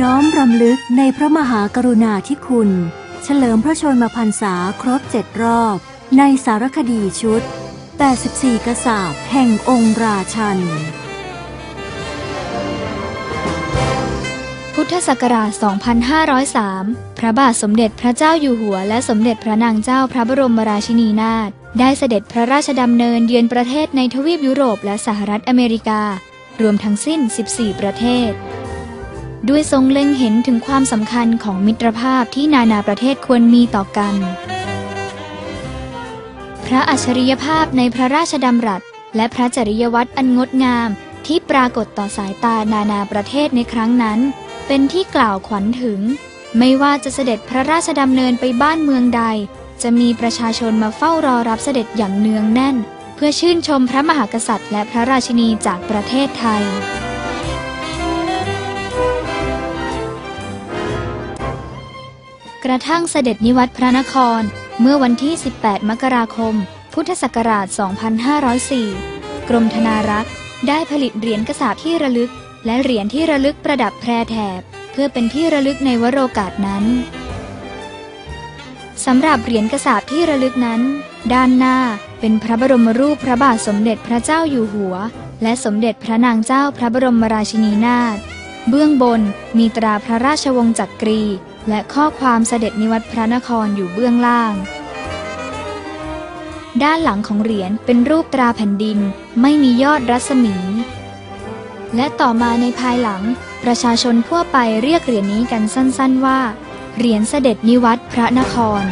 น้อมรำลึกในพระมหากรุณาธิคุณ เฉลิมพระชนมพรรษาครบเจ็ดรอบ ในสารคดีชุด 84 กษาบแห่งองค์ราชัน พุทธศักราช 2503 พระบาทสมเด็จพระเจ้าอยู่หัว และสมเด็จพระนางเจ้าพระบรมราชินีนาถได้เสด็จพระราชดำเนินเยือนประเทศในทวีปยุโรปและสหรัฐอเมริกา รวมทั้งสิ้น 14 ประเทศ ด้วยทรงเล็งเห็นถึงความสำคัญของมิตรภาพที่นานาประเทศควรมีต่อกัน พระอัจฉริยภาพในพระราชดำรัส และพระจริยวัตรอันงดงามที่ปรากฏต่อสายตานานาประเทศในครั้งนั้น เป็นที่กล่าวขวัญถึง ไม่ว่าจะเสด็จพระราชดำเนินไปบ้านเมืองใด จะมีประชาชนมาเฝ้ารอรับเสด็จอย่างเนืองแน่น เพื่อชื่นชมพระมหากษัตริย์ และพระราชินีจากประเทศไทย กระทั่งเสด็จนิวัตรพระนคร เมื่อวันที่ 18 มกราคม พุทธศักราช 2504 กรมธนารักษ์ได้ผลิตเหรียญกระสาบที่ระลึก และเหรียญที่ระลึกประดับแพรแถบ เพื่อเป็นที่ระลึกในวโรกาสนั้นสำหรับเหรียญกระสาบที่ระลึกนั้น ด้านหน้าเป็นพระบรมรูปพระบาทสมเด็จพระเจ้าอยู่หัว และสมเด็จพระนางเจ้าพระบรมราชินีนาถเบื้องบนมีตราพระราชวงศ์จักรี และข้อความเสด็จนิวัตรพระนครอยู่เบื้องล่าง ด้านหลังของเหรียญเป็นรูปตราแผ่นดินไม่มียอดรัศมี และต่อมาในภายหลัง ประชาชนทั่วไปเรียกเหรียญนี้กันสั้นๆว่า เหรียญเสด็จนิวัตรพระนคร